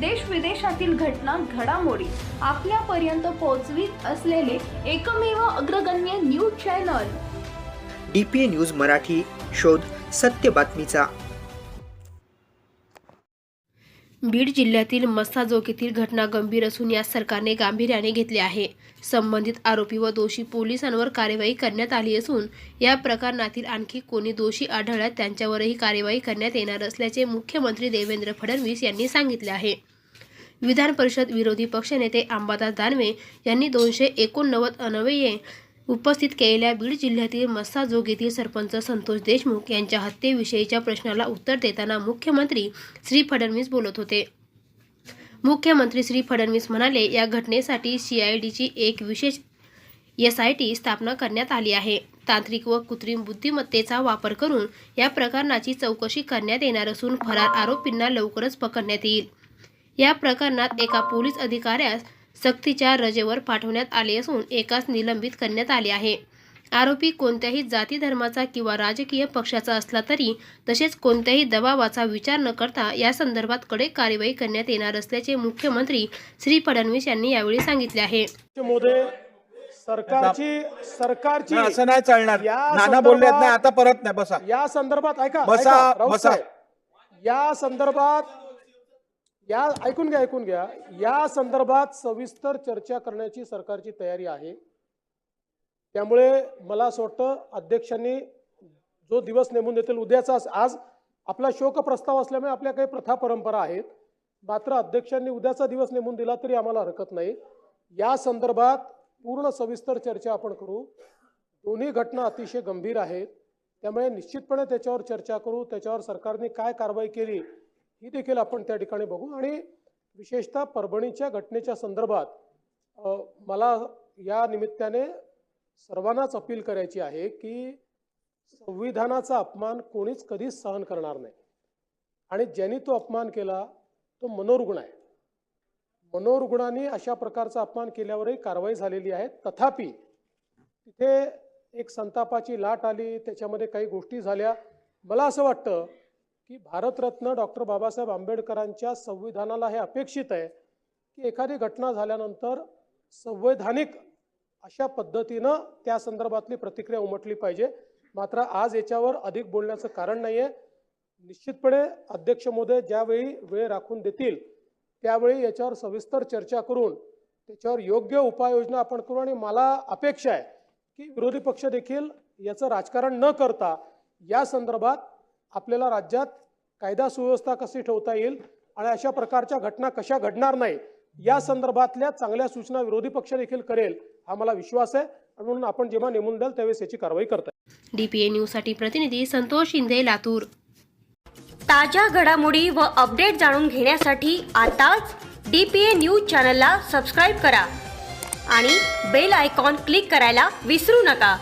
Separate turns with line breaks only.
देश विदेशातील घटना घडामोडी आपल्यापर्यंत पोहोचवीत असलेले एकमेव अग्रगण्य news channel.
D P A news Marathi शोध सत्य बातमीचा.
बीड जिल्ह्यातील मस्साजोगीतील घटना गंभीर असून या सरकारने गांभीर्याने घेतली आहे. संबंधित आरोपी व दोषी पोलिसांवर कार्यवाही करण्यात आली असून या प्रकरणातील आणखी कोणी दोषी आढळल्यास त्यांच्यावरही कार्यवाही करण्यात येणार असल्याचे मुख्यमंत्री देवेंद्र फडणवीस यांनी सांगितले आहे. विधान परिषद विरोधी पक्षनेते अंबादास दानवे यांनी दोनशे एकोणनव्वद अनवये उपस्थित केलेल्या बीड जिल्ह्यातील मस्साजोगीतील सरपंच संतोष देशमुख यांच्या हत्येविषयीच्या प्रश्नाला उत्तर देताना मुख्यमंत्री श्री फडणवीस बोलत होते. मुख्यमंत्री श्री फडणवीस म्हणाले या घटनेसाठी सीआयडीची एक विशेष एस आय टी स्थापना करण्यात आली आहे. तांत्रिक व कृत्रिम बुद्धिमत्तेचा वापर करून या प्रकरणाची चौकशी करण्यात येणार असून फरार आरोपींना लवकरच पकडण्यात येईल. या प्रकरणात एका पोलीस अधिकाऱ्यास सक्तीच्या रजेवर पाठवण्यात आले असून एकास निलंबित करण्यात आले आहे. आरोपी कोणत्याही जाती धर्माचा किंवा राजकीय पक्षाचा असला तरी तसेच कोणत्याही दबावाचा विचार न करता या संदर्भात कडक कार्यवाही करण्यात येणार असल्याचे मुख्यमंत्री श्री फडणवीस यांनी यावेळी सांगितले आहे.
सरकारची सरकारची
असं नाही चालणार. नाना बोलले नाही आता परत नाही बसा.
या संदर्भात ऐका
बसा, बसा.
या संदर्भात या ऐकून घ्या ऐकून घ्या. या संदर्भात सविस्तर चर्चा करण्याची सरकारची तयारी आहे. त्यामुळे मला असं वाटतं अध्यक्षांनी जो दिवस नेमून देतील उद्याचा आज आपला शोक प्रस्ताव असल्यामुळे आपल्या काही प्रथा परंपरा आहेत. मात्र अध्यक्षांनी उद्याचा दिवस नेमून दिला तरी आम्हाला हरकत नाही. या संदर्भात पूर्ण सविस्तर चर्चा आपण करू. दोन्ही घटना अतिशय गंभीर आहेत. त्यामुळे निश्चितपणे त्याच्यावर चर्चा करू. त्याच्यावर सरकारने काय कारवाई केली ही देखील आपण त्या ठिकाणी बघू. आणि विशेषतः परभणीच्या घटनेच्या संदर्भात मला या निमित्ताने सर्वांनाच अपील करायची आहे की संविधानाचा अपमान कोणीच कधीच सहन करणार नाही. आणि ज्यांनी तो अपमान केला तो मनोरुग्ण आहे. मनोरुग्णाने अशा प्रकारचा अपमान केल्यावरही कारवाई झालेली आहे. तथापि तिथे एक संतापाची लाट आली त्याच्यामध्ये काही गोष्टी झाल्या. मला असं वाटतं की भारतरत्न डॉक्टर बाबासाहेब आंबेडकरांच्या संविधानाला हे अपेक्षित आहे की एखादी घटना झाल्यानंतर संवैधानिक अशा पद्धतीनं त्या संदर्भातली प्रतिक्रिया उमटली पाहिजे. मात्र आज याच्यावर अधिक बोलण्याचं कारण नाही आहे निश्चितपणे अध्यक्ष महोदय ज्यावेळी वेळ राखून देतील त्यावेळी याच्यावर सविस्तर चर्चा करून त्याच्यावर योग्य उपाययोजना आपण करू आणि मला अपेक्षा आहे की विरोधी पक्ष देखील याचं राजकारण न करता या संदर्भात आपल्याला राज्यात कायदा सुव्यवस्था कशी ठेवता येईल आणि अशा प्रकारच्या घटना कशा घडणार नाही या संदर्भातल्या चांगल्या सूचना विरोधी पक्ष देखील करेल हा मला विश्वास आहे. आणि म्हणून आपण जेव्हा नेमून द्याल त्यावेळेस याची कारवाई करता येईल.
डीपीए न्यूजसाठी प्रतिनिधी संतोष शिंदे लातूर.
ताज्या घडामोडी व अपडेट जाणून घेण्यासाठी आताच डी पी ए न्यूज चॅनलला सबस्क्राईब करा आणि बेल आयकॉन क्लिक करायला विसरू नका.